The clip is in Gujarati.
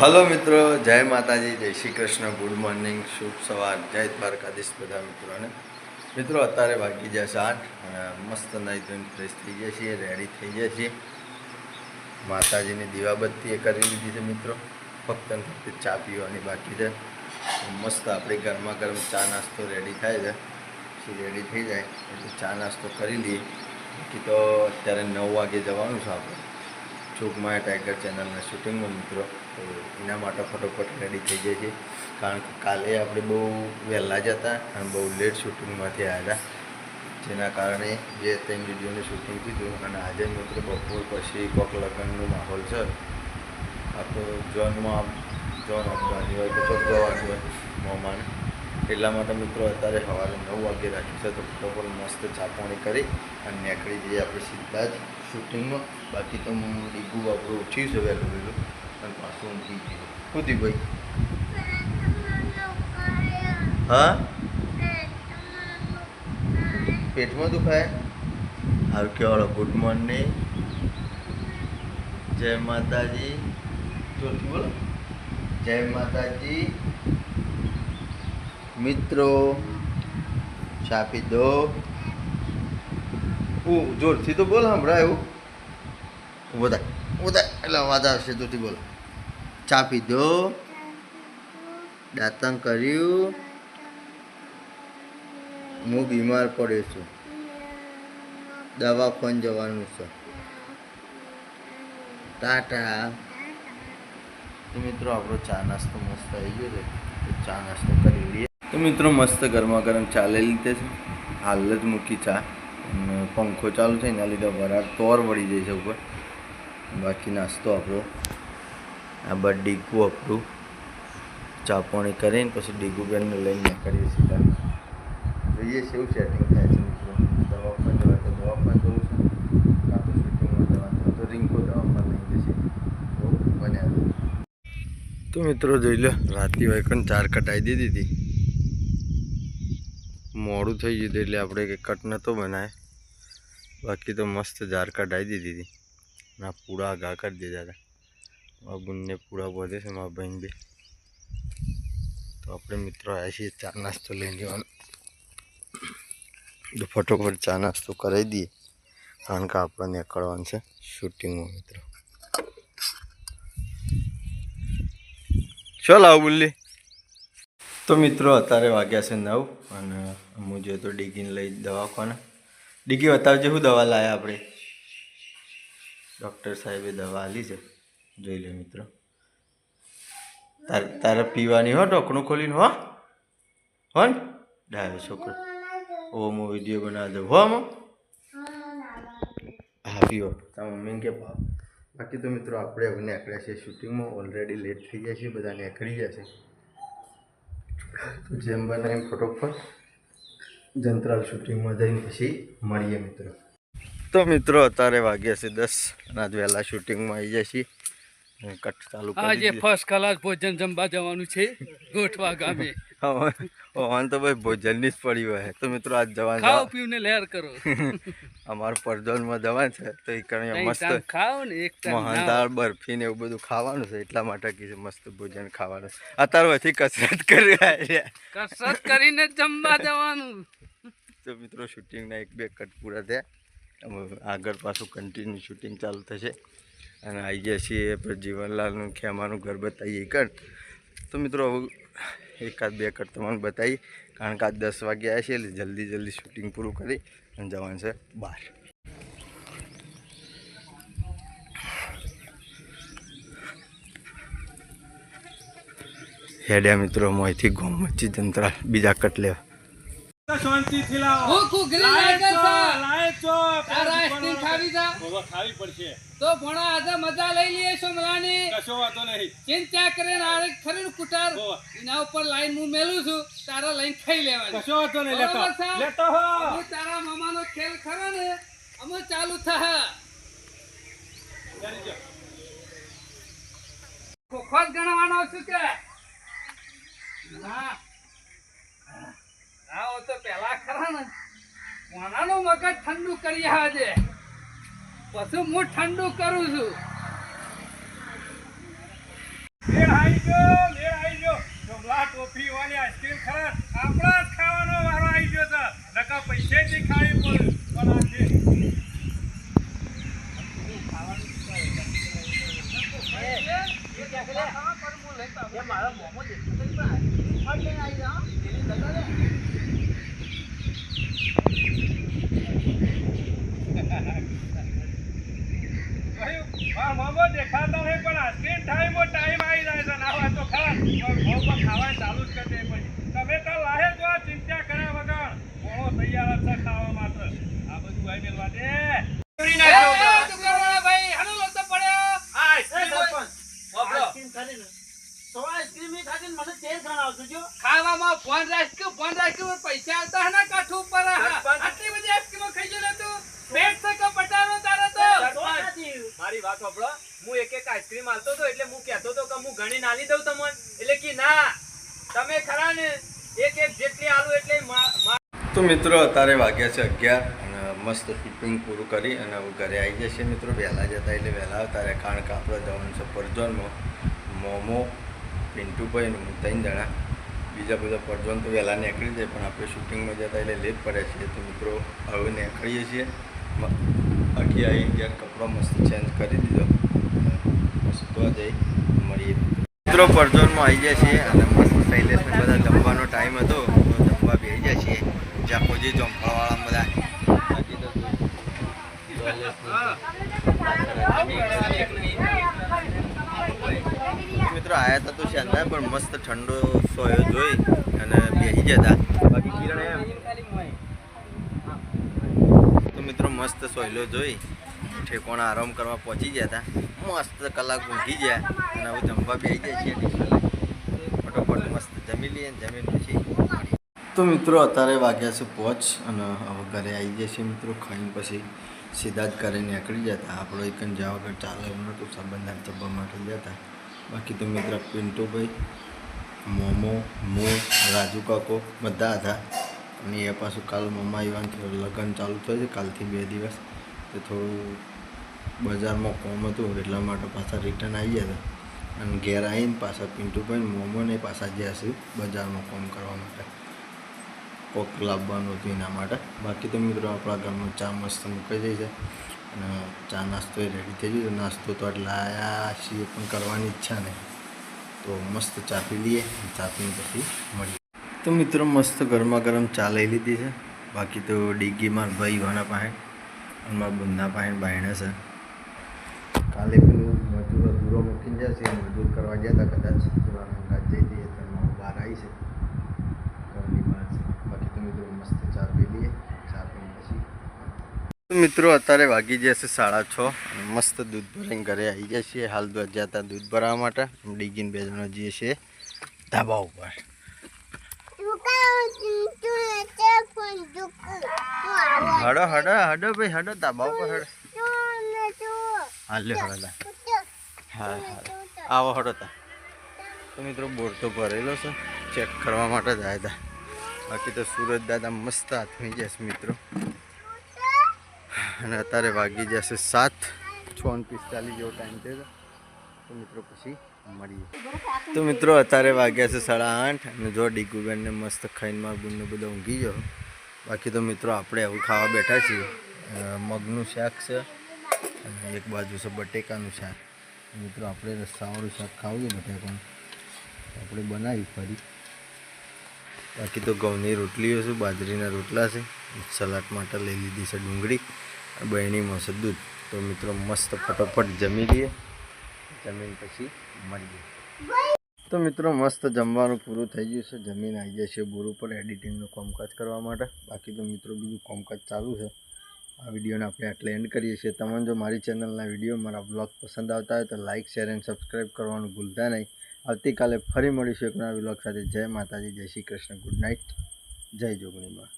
હલો મિત્રો, જય માતાજી, જય શ્રી કૃષ્ણ, ગુડ મોર્નિંગ, શુભ સવાર, જય દ્વારકાધીશ બધા મિત્રોને. મિત્રો, અત્યારે વાગી જાય આઠ અને મસ્ત નાઈ ધોઈને ફ્રેશ થઈ ગયા છીએ રેડી થઈ ગયા છીએ. માતાજીની દીવાબત્તી એ કરી લીધી છે મિત્રો. ફક્ત ફક્ત ચા પીવાની બાકી છે. મસ્ત આપણે ગરમા ગરમ ચા નાસ્તો રેડી થાય છે. પછી રેડી થઈ જાય, એટલે ચા નાસ્તો કરી લઈએ. બાકી તો અત્યારે નવ વાગે જવાનું છે આપણે. ચોકમાં ટાઈગર ચેનલના શૂટિંગમાં મિત્રો, તો એના માટે ફટોફટ રેડી થઈ જાય છે કારણ કે કાલે આપણે બહુ વહેલા જ હતા અને બહુ લેટ શૂટિંગમાંથી આવ્યા હતા. જેના કારણે જે ત્રણ વિડીયોનું શૂટિંગ કીધું અને આજે મિત્રો બપોર પછી કોક લગ્નનું માહોલ છે. આ તો જોનમાં જોન આપવાની હોય તો જવાનું હોય, મોમાને. એટલા માટે મિત્રો અત્યારે સવારે નવ વાગે રાખ્યું છે તો બપોર મસ્ત ચાપણી કરી અને નીકળી જઈએ આપણે સીધા જ શૂટિંગમાં. બાકી તો હું ડીગુ આપણું ઉઠ્યું છે વહેલું વહેલું અને પાછું ઊંઘી ગયું. કુદી ભાઈ? હા? પેટમાં દુખાય? હાલ કહેવાળો ગુડ મોર્નિંગ જય માતાજી. જોરથી બોલો. જય માતાજી. મિત્રો છાપી દો. હું જોરથી તો બોલ હમણાં એવું. બધા બધા એટલે અવાજ આવશે જોરથી બોલો. ચા પી દો. દાંતન કર્યું. હું બીમાર પડ્યો છું. દવાખાને જવાનું છે. ટાટા. મિત્રો, આપણો ચા નાસ્તો મસ્ત આવી ગયો છે. ચા નાસ્તો તો મિત્રો મસ્ત ગરમા ગરમ ચાલેલી તે છે. હાલ જ મૂકી ચા. અને પંખો ચાલુ છે, એના લીધે વરાળ તોર વળી જાય છે ઉપર. બાકી નાસ્તો આપણો. આ બા ડીકું આપણું. ચા પાણી કરીને પછી ડીગુ બેનને લઈને નીકળીએ સીધા. જોઈએ છે એવું સેટિંગ થાય છે મિત્રો. દવા પર જવા તો દવા જવું છે. કાં તો શૂટિંગમાં જવા તો રિંકો દવા પર લઈ જશે તો બન્યા તો મિત્રો જોઈ લો રાતી પણ ચાર કટાઈ દીધી હતી. મોડું થઈ ગયું એટલે આપણે કંઈ કટ નહોતો બનાવે બાકી તો મસ્ત ઝારકાટ આવી દીધી હતી. ના પૂળા ઘા કરી દીધા હતા. મારા બુનને પૂળા બોધે છે, મારા બહેન બે. તો આપણે મિત્રો આવ્યા છીએ ચા નાસ્તો લઈને જવાનો તો ફટોફટ ચા નાસ્તો કરાવી દઈએ. કારણ કે આપણને નીકળવાનું છે શૂટિંગમાં મિત્રો. ચાલ આવું બોલી તો મિત્રો, અત્યારે વાગ્યા છે નવ અને હું જો તો ડીગીને લઈ દવાખાને. ડીગી બતાવજે શું દવા લાયા આપણે? ડૉક્ટર સાહેબે દવા આલી છે. જોઈ લે મિત્રો. તારે તારે પીવાની હો ઢોકણું ખોલીને હો. હો ને? ડાયો છોકરો. ઓ હું વીડિયો બનાવી દઉં. હો આમાં હા પીવો તારા મમ્મીને કે ભાવ બાકી તો મિત્રો, આપણે હવે નીકળ્યા છીએ શૂટિંગમાં. ઓલરેડી લેટ થઈ ગયા છે બધા નીકળી તો જેમ બને એમ ફટોફટ જંત્રાલ શૂટિંગમાં જઈને પછી મળીએ મિત્રો. તો મિત્રો, અત્યારે વાગ્યા છે દસ અને વહેલા શૂટિંગમાં આવી જાય છીએ. કટ ચાલુ આજે ફર્સ્ટ ક્લાસ ભોજન જમવા જવાનું છે ગોઠવા ગામે. હવે હવે તો ભાઈ ભોજનની જ પડી હોય. તો મિત્રો આજ જવાનું ખાઓ પીને લહેર કરો. અમારું પરજોનમાં જવાનું છે. તો એ કરીને મસ્ત ખાઓ ને એક ના બરફી ને એવું બધું ખાવાનું છે. એટલા માટે કીધું મસ્ત ભોજન ખાવાનું. અત્યારે વચ્ચે કસરત કરી કસરત કરીને જમવા જવાનું. તો મિત્રો શૂટિંગના એક બે કટ પૂરા થયા. આગળ પાછું કન્ટિન્યુ શૂટિંગ ચાલુ થશે. અને આવી ગયા છીએ આપણે જીવનલાલનું ખેમાનું ઘર બતાવીએ કર તો મિત્રો એકાદ બે કટ તમને બતાવી કારણ કે આજ દસ વાગે આવ્યા છે એટલે જલ્દી જલ્દી શૂટિંગ પૂરું કરી અને જવાનું છે બહાર. હેડ્યા મિત્રો મોયથી ગોમ વચ્ચે જંતરા બીજા કટ લેવા. શાંતિથી લાવો. હું કુકરી લાગે છે લાઈટ છો તારા આઈસ્ક્રીમ ખાવી જા હવે ખાવી પડશે. તો ભણા આજે મજા લઈ લઈએ સોમલાની કશો વાતો નહીં. ચિંતા કરીને આરે ખરીદ કુટાર. એના ઉપર લાઈન હું મેલું છું. તારા લાઈન ખાઈ લેવાની. કશો વાતો નહીં લેતો. લેતો હો. હું તારા મામાનો ખેલ ખરો ને અમે ચાલુ થા. ખોખો ગણવાનો છું કે? ના આવો તો પેલા ખરા ને. મોનાનું મગજ ઠંડુ કરી આજે પછી હું ઠંડુ કરું છું. એ ગયો, મેળ આવી ગયો. જમલા ટોફી વાળી આઈસ્ક્રીમ ખરા. આપણા જ ખાવાનો વારો આવી ગયો છે નકા પૈસે જ ખાવી પડે. પણ આ છે. ભાઈ, મારા મોમો દેખાતા નહીં પણ આઈસ્ક્રીમ ટાઈમો ટાઈમ આવી જાય છે. ના હોય તો ખરા. પણ ખાવાનું ચાલુ જ કરી દે પછી. તમે તો લાહે જો આ ચિંતા કર્યા વગર. મોણો તૈયાર જ ખાવા માટે આ બધું ભાઈ મેલવા દે. ચોરી એ, ના એ, ખાવ. દુકાનવાળા ભાઈ, હાલો લોચો પડ્યો. આ આઈસ્ક્રીમ વાપરો. ખાવામાં ફોન રાખ્યું ફોન રાખ્યું પૈસા આવતા હે ને કાઠું ઉપર હા. સરપંચ. આટલી બધી આઈસ્ક્રીમો ખાઈ ગયેલો તું પેટ છે કે પટારો તારો તો મારી વાત સાંભળો હું એક એક આઈસ્ક્રીમ આલતો હતો એટલે હું કહેતો હતો કે હું ઘણી નાલી દઉં તમને. એટલે કે ના, તમે ખરા ને? એક એક જેટલી આલુ એટલે તો મિત્રો, અત્યારે વાગ્યા છે અગિયાર અને મસ્ત શૂટિંગ પૂરું કરી અને હવે ઘરે આવી જશે મિત્રો. વહેલા જતા એટલે વહેલા આવતા કારણ કે આપણે જવાનું છે પરજોનમાં મોમો, પિન્ટુભાઈ અને હું ત્રણ જણા. બીજા બધા પરજોન તો વહેલા નીકળી જાય, પણ આપણે શૂટિંગમાં જતા એટલે લેટ પડે છે. તો મિત્રો, હવે નીકળીએ છીએ. મ- આવી ગયા, કપડો મસ્ત ચેન્જ કરી દીધો. મસ્ત જઈ મળીએ. મિત્રો પરજોરમાં આવી જાય છીએ અને મસ્ત શૈલેષને બધા જમવાનો ટાઈમ હતો. તો જમવા બેસી જાય છીએ. જ્યાં કોઈ જમવાવાળા બધા. મિત્રો, આયા હતા તો શાંતા પણ મસ્ત ઠંડો સોયો જોઈ અને બેસી જતા. બાકી કિરણ એમ. મિત્રો મસ્ત સોયલો જોઈ. ઠેકોણા આરામ કરવા પહોંચી ગયા હતા મસ્ત કલાક ઊંઘી ગયા અને હવે જમવા બેસી જાય છીએ ફટોફટ મસ્ત જમી લઈએ જમી પછી. તો મિત્રો અત્યારે વાગ્યા છે પહોંચ અને હવે ઘરે આવી જાય છે મિત્રો. ખાઈને પછી સીધા જ ઘરે નીકળી જતા આપણો એક જવા વગર ચાલે એમ નહોતું. સંબંધ ચબ્બા માટે જતા બાકી તો મિત્ર પિન્ટુભાઈ, મોમો મો રાજુ કાકો બધા હતા. અને એ પાછું કાલ મમ્મા એવાનું લગ્ન ચાલુ થયું છે, કાલથી બે દિવસ. તો થોડું બજારમાં કોમ હતું, એટલા માટે પાછા રિટર્ન આવી ગયા હતા અને ઘેર આવીને પાછા પિન્ટુભાઈ મોમોને પાછા જ્યાં છે બજારમાં કોમ કરવા માટે. કોક લાવવાનું હતું એના માટે. બાકી તો મિત્રો આપણા ઘરમાં ચા મસ્ત મૂકાઈ જાય છે. અને ચા નાસ્તો એ રેડી થઈ ગયો નાસ્તો તો એટલે આયા છીએ, પણ કરવાની ઈચ્છા નહીં. તો મસ્ત ચા પી લઈએ ચા પીને પછી મળીએ. તો મિત્રો મસ્ત ગરમા ગરમ ચા લઈ લીધી છે. બાકી તો ડીગી માર ભાઈ વાના પાસે અને મારા પાસે બાયણા છે. કાલે પેલું મજૂર અધૂરો મૂકીને જશે મજૂર કરવા ગયા હતા કદાચ. જઈ મારું બહાર આવી છે. બાકી તો મિત્રો મસ્ત ચા પી લઈએ. ચા પી પછી. મિત્રો અત્યારે વાગી જશે સાડા છ મસ્ત દૂધ ભરીને ઘરે આવી છીએ. હાલ દૂધ જતા દૂધ ભરાવવા માટે. ડીગીને બે જણા જઈએ છીએ ધાબા ઉપર. હડો હડો હડો ભાઈ, હડો ધાબા પર હડો. હાલે હડો હા આવો, હડો તા તો મિત્રો બોર તો ભરેલો છે. ચેક કરવા માટે જ આવ્યા હતા બાકી તો સુરત દાદા મસ્ત હાથમી જશે મિત્રો. અને અત્યારે વાગી જશે સાત. છ પિસ્તાલીસ જેવો ટાઈમ થયો તો મિત્રો પછી મળીએ. તો મિત્રો અત્યારે વાગ્યા છે સાડા આઠ અને જો ડીકુબેનને મસ્ત ખાઈને માર બુનને બધો ઊંઘી ગયો. બાકી તો મિત્રો આપણે આવું ખાવા બેઠા છીએ. મગનું શાક છે અને એક બાજુ છે બટેકાનું શાક. મિત્રો આપણે રસ્તાવાળું શાક ખાવું છે બટેકાનું. આપણે બનાવી ફરી. બાકી તો ઘઉંની રોટલીઓ છે, બાજરીના રોટલા છે. સલાડ માટે લઈ લીધી છે ડુંગળી બહેણીમાં છે દૂધ. તો મિત્રો મસ્ત ફટોફટ જમી લઈએ. જમીન પછી મળીએ તો મિત્રો, મસ્ત જમવાનું પૂરું થઈ ગયું છે. જમીન આવી જાય છે બોર ઉપર એડિટિંગનું કામકાજ કરવા માટે. બાકી તો મિત્રો, બીજું કામકાજ ચાલુ છે. આ વિડીયોને આપણે આટલે એન્ડ કરીએ છીએ. તમને જો મારી ચેનલના વીડિયો મારા બ્લોગ પસંદ આવતા હોય તો લાઇક શેર એન્ડ સબસ્ક્રાઈબ કરવાનું ભૂલતા નહીં. આવતીકાલે ફરી મળીશું એક નવા બ્લોગ સાથે. જય માતાજી, જય શ્રી કૃષ્ણ. ગુડ નાઇટ જય જોગણીમાં.